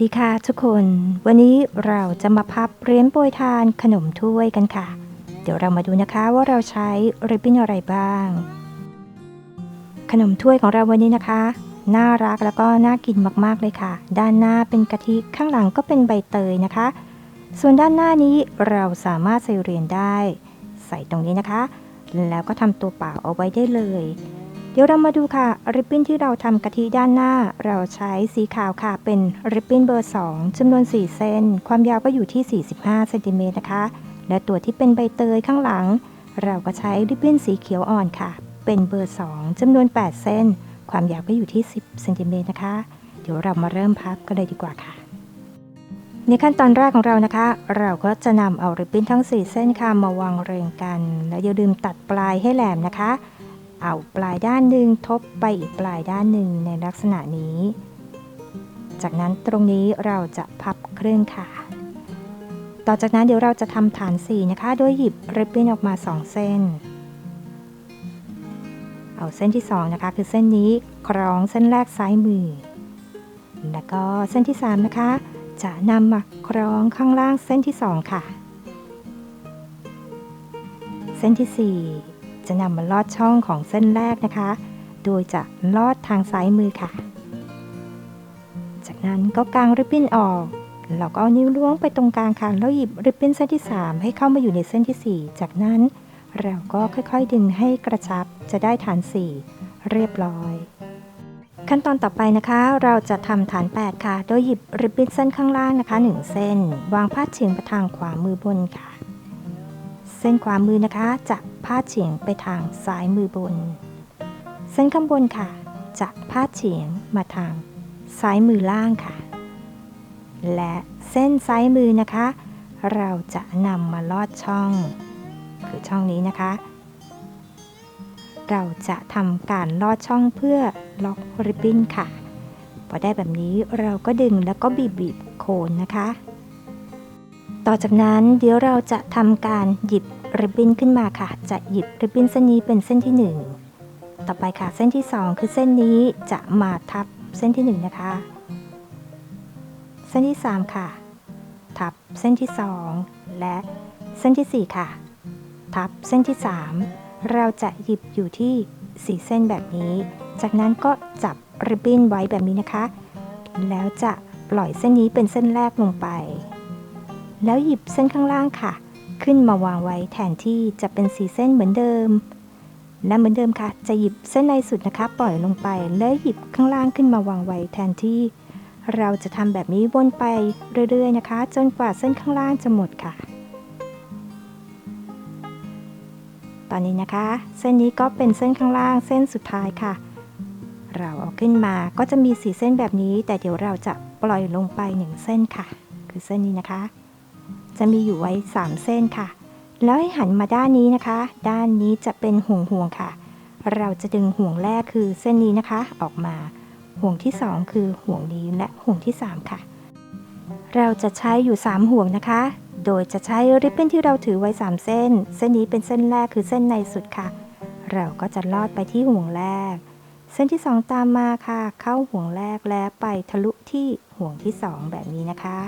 ดีค่ะทุกคน วันนี้เราจะมาพับเหรียญโปรยทานขนมถ้วยกันค่ะ เดี๋ยวเรามาดูนะคะว่าเราใช้ริบบิ้นอะไรบ้าง ขนมถ้วยของเราวันนี้นะคะ น่ารักแล้วก็น่ากินมากๆเลยค่ะ ด้านหน้าเป็นกะทิข้างหลังก็เป็นใบเตยนะคะ ส่วนด้านหน้านี้เราสามารถใส่เหรียญได้ ใส่ตรงนี้นะคะ แล้วก็ทำตัวเปล่าเอาไว้ได้เลย เดี๋ยวเรามาดูค่ะ ริบบิ้นที่เราทำกะทิด้านหน้า เราใช้สีขาวค่ะ เป็นริบบิ้นเบอร์ 2จำนวน 4 เส้น ความยาวก็อยู่ที่ 45เซนติเมตรนะคะ และตัวที่เป็นใบเตยข้างหลัง เราก็ใช้ริบบิ้นสีเขียวอ่อนค่ะ เป็นเบอร์ 2จำนวน 8 เส้น ความยาวก็อยู่ที่ 10เซนติเมตรนะคะ เดี๋ยวเรามาเริ่มพับกันเลยดีกว่าค่ะ ในขั้นตอนแรกของเรานะคะ เราก็จะนำเอาริบบิ้นทั้ง 4 เส้นค่ะมาวางเรียงกัน แล้วอย่าลืมตัดปลายให้แหลมนะคะ เอาปลายด้านหนึ่งทบไปอีกปลายด้านหนึ่งในลักษณะนี้ จากนั้นตรงนี้เราจะพับครึ่งค่ะ ต่อจากนั้นเดี๋ยวเราจะทำฐานสี่นะคะ โดยหยิบริบบิ้นออกมา2เส้น เอาเส้นที่2นะคะ คือเส้นนี้คล้องเส้นแรกซ้ายมือ แล้วก็เส้นที่3นะคะ จะนำมาคล้องข้างล่างเส้นที่2ค่ะ เส้นที่4 จะนำมาลอดช่องของเส้นแรกนะคะ โดยจะลอดทางซ้ายมือค่ะ จากนั้นก็กางริบบิ้นออกเราก็เอานิ้วล้วงไปตรงกลางค่ะแล้วหยิบริบบิ้นเส้นที่ 3 ให้เข้ามาอยู่ในเส้นที่ 4 จากนั้นเราก็ค่อยๆดึงให้กระชับจะได้ฐาน 4 เรียบร้อย ขั้นตอนต่อไปนะคะ เราจะทำฐาน 8 ค่ะ โดยหยิบริบบิ้นเส้นข้างล่างนะคะ 1 เส้น วางพาดเฉียงไปทางขวามือบนค่ะ เส้นขวามือนะคะจะพาดเฉียงไปทางซ้ายมือบน เส้นข้างบนค่ะ จะพาดเฉียงมาทางซ้ายมือล่างค่ะ และเส้นซ้ายมือนะคะ เราจะนำมาลอดช่อง คือช่องนี้นะคะ เราจะทำการลอดช่องเพื่อล็อกริบบิ้นค่ะ พอได้แบบนี้เราก็ดึงแล้วก็บีบบีบโคนนะคะ ต่อจากนั้นเดี๋ยวเราจะทำการหยิบริบบิ้นขึ้นมาค่ะ จะหยิบริบบิ้นเส้นนี้เป็นเส้นที่ 1 ต่อไปค่ะเส้นที่ 2 คือเส้นนี้จะมาทับเส้นที่ 1 นะคะ เส้นที่ 3 ค่ะ ทับเส้นที่ 2 และเส้นที่ 4 ค่ะ ทับเส้นที่ 3 เราจะหยิบอยู่ที่ 4 เส้นแบบนี้ จากนั้นก็จับริบบิ้นไว้แบบนี้นะคะ แล้วจะปล่อยเส้นนี้เป็นเส้นแรกลงไป แล้วหยิบเส้นข้างล่างค่ะ ขึ้นมาวางไว้แทนที่จะเป็นสีเส้นเหมือนเดิม และเหมือนเดิมค่ะ จะหยิบเส้นในสุดนะคะ ปล่อยลงไป แล้วหยิบข้างล่างขึ้นมาวางไว้แทนที่ เราจะทำแบบนี้วนไปเรื่อยๆนะคะ จนกว่าเส้นข้างล่างจะหมดค่ะ ตอนนี้นะคะ เส้นนี้ก็เป็นเส้นข้างล่างเส้นสุดท้ายค่ะ เราเอาขึ้นมาก็จะมีสีเส้นแบบนี้ แต่เดี๋ยวเราจะปล่อยลงไปหนึ่งเส้นค่ะ คือเส้นนี้นะคะ จะมีอยู่ไว้ 3 เส้นค่ะ แล้วให้หันมาด้านนี้นะคะ ด้านนี้จะเป็นห่วงห่วงค่ะ เราจะดึงห่วงแรกคือเส้นนี้นะคะออกมา ห่วงที่ 2 คือห่วงนี้และห่วงที่ 3 ค่ะ เราจะใช้อยู่ 3 ห่วงนะคะ โดยจะใช้ริบบิ้นที่เราถือไว้ 3 เส้น เส้นนี้เป็นเส้นแรกคือเส้นในสุดค่ะ เราก็จะลอดไปที่ห่วงแรก เส้นที่ 2 ตามมาค่ะ เข้าห่วงแรกและไปทะลุที่ห่วงที่ 2 แบบนี้นะคะ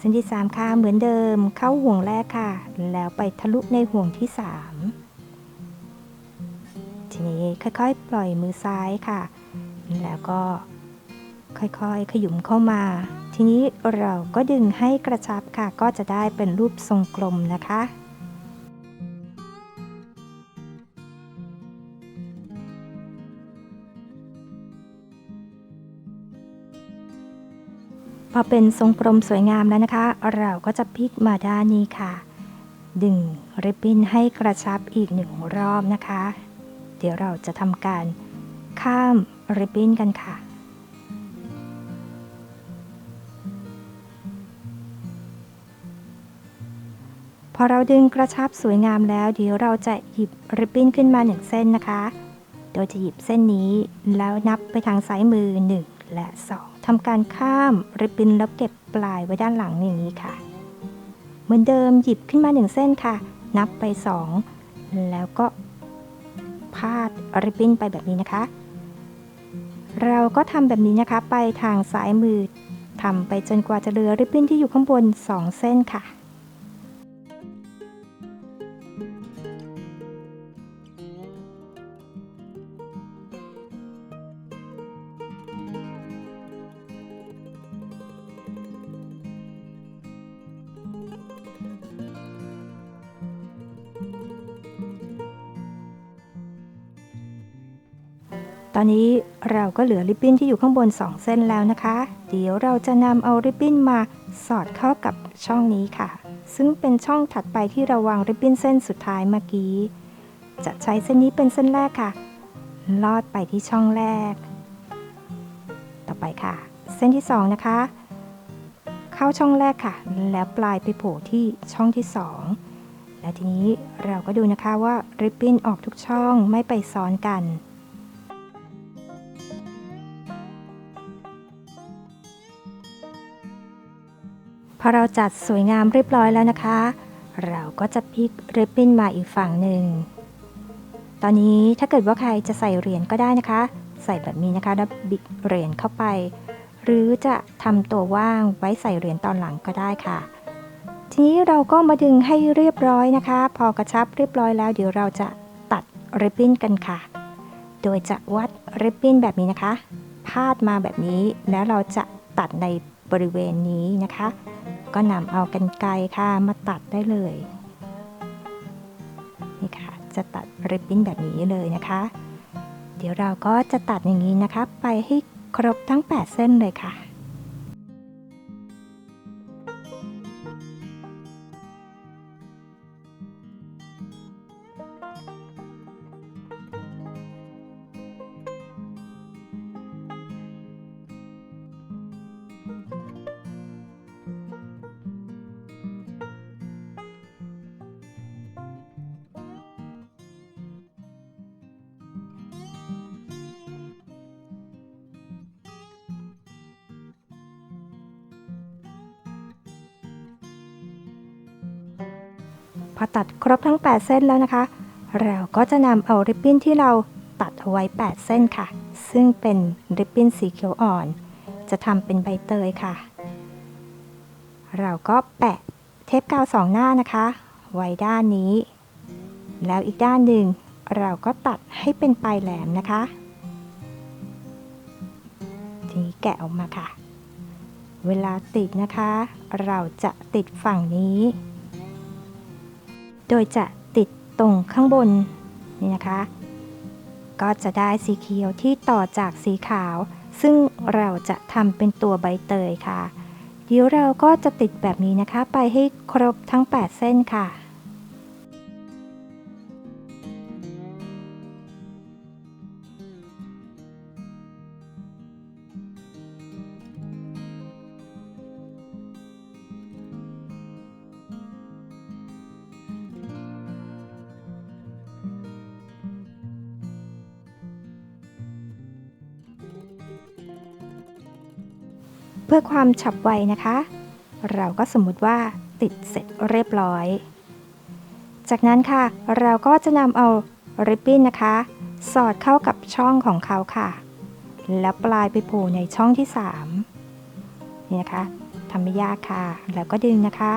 เส้นที่ 3 ค่ะ เหมือนเดิมเข้าห่วงแรกค่ะ แล้วไปทะลุในห่วงที่ 3 ทีนี้ค่อยๆ ปล่อยมือซ้ายค่ะ แล้วก็ค่อยๆ ขยุมเข้ามา ทีนี้เราก็ดึงให้กระชับค่ะ ก็จะได้เป็นรูปทรงกลมนะคะ พอเป็นทรงกลมสวยงามแล้วนะคะ เราก็จะพลิกมาด้านนี้ค่ะ ดึงริบบิ้นให้กระชับอีกหนึ่งรอบนะคะ เดี๋ยวเราจะทำการข้ามริบบิ้นกันค่ะพอเราดึงกระชับสวยงามแล้ว เดี๋ยวเราจะหยิบริบบิ้นขึ้นมาหนึ่งเส้นนะคะ โดยจะหยิบเส้นนี้แล้วนับไปทางซ้ายมือ 1 และ 2 ทำการข้ามริบบิ้นแล้วเก็บปลายไว้ด้านหลังอย่างนี้ค่ะ เหมือนเดิมหยิบขึ้นมาหนึ่งเส้นค่ะ นับไป 2 แล้วก็พาดริบบิ้นไปแบบนี้นะคะ เราก็ทำแบบนี้นะคะ ไปทางซ้ายมือทำไปจนกว่าจะเหลือริบบิ้นที่อยู่ข้างบน 2 เส้นค่ะ ตอนนี้เราก็เหลือริบบิ้นที่อยู่ข้างบน 2 เส้นแล้วนะคะ เดี๋ยวเราจะนำเอาริบบิ้นมาสอดเข้ากับช่องนี้ค่ะ ซึ่งเป็นช่องถัดไปที่เราวางริบบิ้นเส้นสุดท้ายเมื่อกี้ จะใช้เส้นนี้เป็นเส้นแรกค่ะ ลอดไปที่ช่องแรก ต่อไปค่ะ เส้นที่ 2 นะคะ เข้าช่องแรกค่ะ แล้วปลายไปโผล่ที่ช่องที่ 2 และทีนี้เราก็ดูนะคะว่าริบบิ้นออกทุกช่องไม่ไปซ้อนกัน พอเราจัดสวยงามเรียบร้อยแล้วนะคะ เราก็จะพลิกริบบิ้นมาอีกฝั่งหนึ่ง ตอนนี้ถ้าเกิดว่าใครจะใส่เหรียญก็ได้นะคะ ใส่แบบนี้นะคะแล้วบิดเหรียญเข้าไป หรือจะทำตัวว่างไว้ใส่เหรียญตอนหลังก็ได้ค่ะ ทีนี้เราก็มาดึงให้เรียบร้อยนะคะ พอกระชับเรียบร้อยแล้วเดี๋ยวเราจะตัดริบบิ้นกันค่ะ โดยจะวัดริบบิ้นแบบนี้นะคะ พาดมาแบบนี้แล้วเราจะตัดในบริเวณนี้นะคะ ก็นำเอากันไกลค่ะมาตัดได้เลยนี่ค่ะจะตัดริบบิ้นแบบนี้เลยนะคะ เดี๋ยวเราก็จะตัดอย่างนี้นะคะ ไปให้ครบทั้ง 8 เส้นเลยค่ะ อตัดครบทั้ง 8 เส้นแล้วนะคะ เราก็จะนำเอาริบบิ้นที่เราตัดเอาไว้ 8 เส้นค่ะ ซึ่งเป็นริบบิ้นสีเขียวอ่อน จะทำเป็นใบเตยค่ะ เราก็แปะเทปกาวสองหน้านะคะ ไว้ด้านนี้ แล้วอีกด้านหนึ่งเราก็ตัดให้เป็นปลายแหลมนะคะทีนี้แกะออกมาค่ะ เวลาติดนะคะ เราจะติดฝั่งนี้ โดยจะติดตรงข้างบนนี่นะคะ ก็จะได้สีเขียวที่ต่อจากสีขาว ซึ่งเราจะทำเป็นตัวใบเตยค่ะ เดี๋ยวเราก็จะติดแบบนี้นะคะ ไปให้ครบทั้ง 8 เส้นค่ะ พื่อความฉับไวนะคะ เราก็สมมติว่าติดเสร็จเรียบร้อย จากนั้นค่ะ เราก็จะนำเอาริบบิ้นนะคะ สอดเข้ากับช่องของเขาค่ะ แล้วปลายไปโผล่ในช่องที่ 3 นี่นะคะทำไม่ยากค่ะ แล้วก็ดึงนะคะ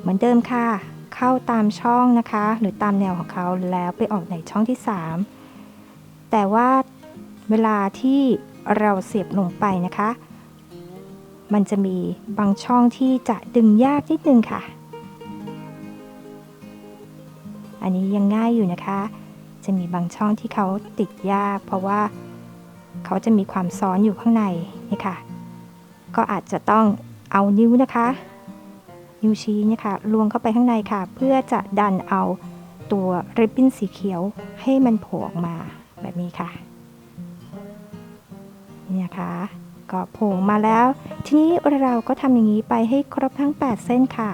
เหมือนเดิมค่ะ เข้าตามช่องนะคะ หรือตามแนวของเขาแล้วไปออกในช่องที่ 3 แต่ว่าเวลาที่เราเสียบลงไปนะคะ มันจะมีบางช่องที่จะดึงยากนิดนึงค่ะ อันนี้ยังง่ายอยู่นะคะ จะมีบางช่องที่เขาติดยาก เพราะว่าเขาจะมีความซ้อนอยู่ข้างในนี่ค่ะ ก็อาจจะต้องเอานิ้วนะคะ นิ้วชี้นี่ค่ะลวงเข้าไปข้างในค่ะ เพื่อจะดันเอาตัวริบบิ้นสีเขียวให้มันโผล่ออกมาแบบนี้ค่ะ นี่นะคะ ก็โผล่มาแล้ว ทีนี้เราก็ทำอย่างนี้ไปให้ครบทั้ง 8 เส้นค่ะ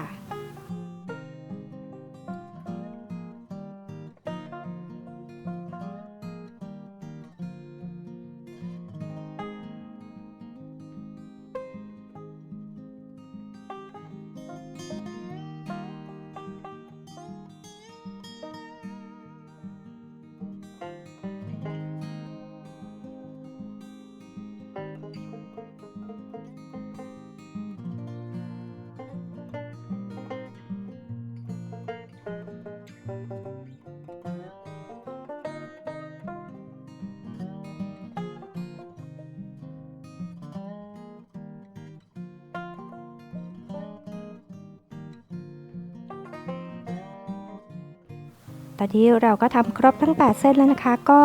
อนนี้เราก็ทำครบทั้ง 8 เส้นแล้วนะคะ ก็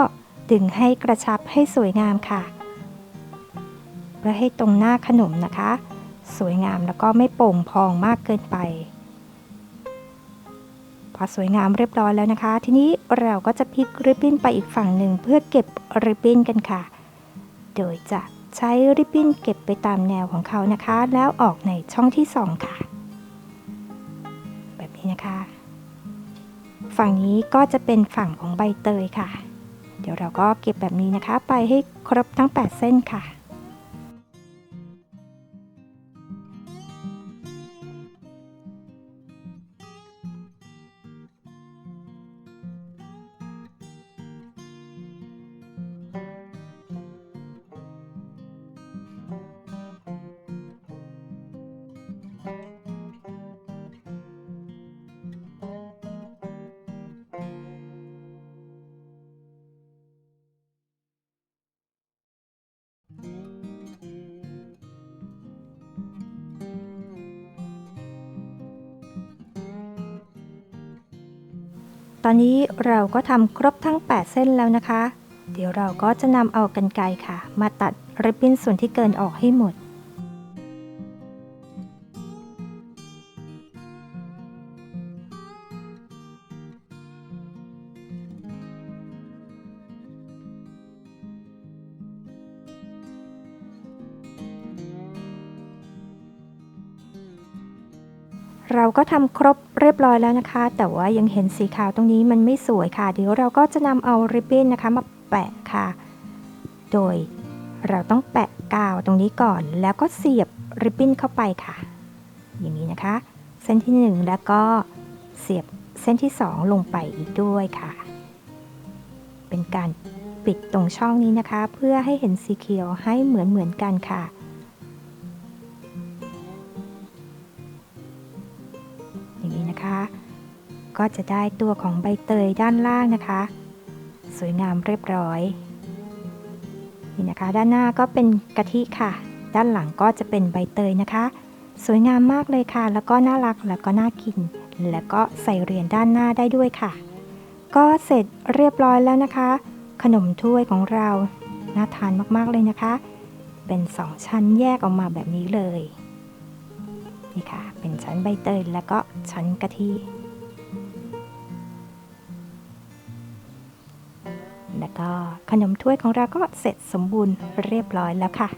ดึงให้กระชับให้สวยงามค่ะ เพื่อให้ตรงหน้าขนมนะคะ สวยงามแล้วก็ไม่โป่งพองมากเกินไป พอสวยงามเรียบร้อยแล้วนะคะ ทีนี้เราก็จะพลิกริบบิ้นไปอีกฝั่งหนึ่งเพื่อเก็บริบบิ้นกันค่ะ โดยจะใช้ริบบิ้นเก็บไปตามแนวของเขานะคะ แล้วออกในช่องที่ 2 ค่ะ แบบนี้นะคะ ฝั่งนี้ก็จะเป็นฝั่งของใบเตยค่ะ เดี๋ยวเราก็เก็บแบบนี้นะคะ ไปให้ครบทั้ง 8 เส้นค่ะ ตอนนี้เราก็ทำครบทั้ง 8 เส้นแล้วนะคะ เดี๋ยวเราก็จะนำเอากันไกรค่ะ มาตัดริบบิ้นส่วนที่เกินออกให้หมด เราก็ทำครบเรียบร้อยแล้วนะคะ แต่ว่ายังเห็นสีขาวตรงนี้มันไม่สวยค่ะ เดี๋ยวเราก็จะนำเอาริบบิ้นนะคะมาแปะค่ะ โดยเราต้องแปะกาวตรงนี้ก่อน แล้วก็เสียบริบบิ้นเข้าไปค่ะ อย่างนี้นะคะ เส้นที่ 1 แล้วก็เสียบเส้นที่ 2 ลงไปอีกด้วยค่ะ เป็นการปิดตรงช่องนี้นะคะ เพื่อให้เห็นสีเขียวให้เหมือนเหมือนกันค่ะ อย่างนี้นะคะ ก็จะได้ตัวของใบเตยด้านล่างนะคะ สวยงามเรียบร้อยนี่นะคะ ด้านหน้าก็เป็นกะทิค่ะ ด้านหลังก็จะเป็นใบเตยนะคะ สวยงามมากเลยค่ะ แล้วก็น่ารักแล้วก็น่ากิน แล้วก็ใส่เหรียญด้านหน้าได้ด้วยค่ะ ก็เสร็จเรียบร้อยแล้วนะคะ ขนมถ้วยของเราน่าทานมากๆเลยนะคะ เป็นสองชั้นแยกออกมาแบบนี้เลย นี่ค่ะ เป็นชั้นใบเตยแล้วก็ชั้นกะทิแล้วก็ขนมถ้วยของเราก็เสร็จสมบูรณ์เรียบร้อยแล้วค่ะ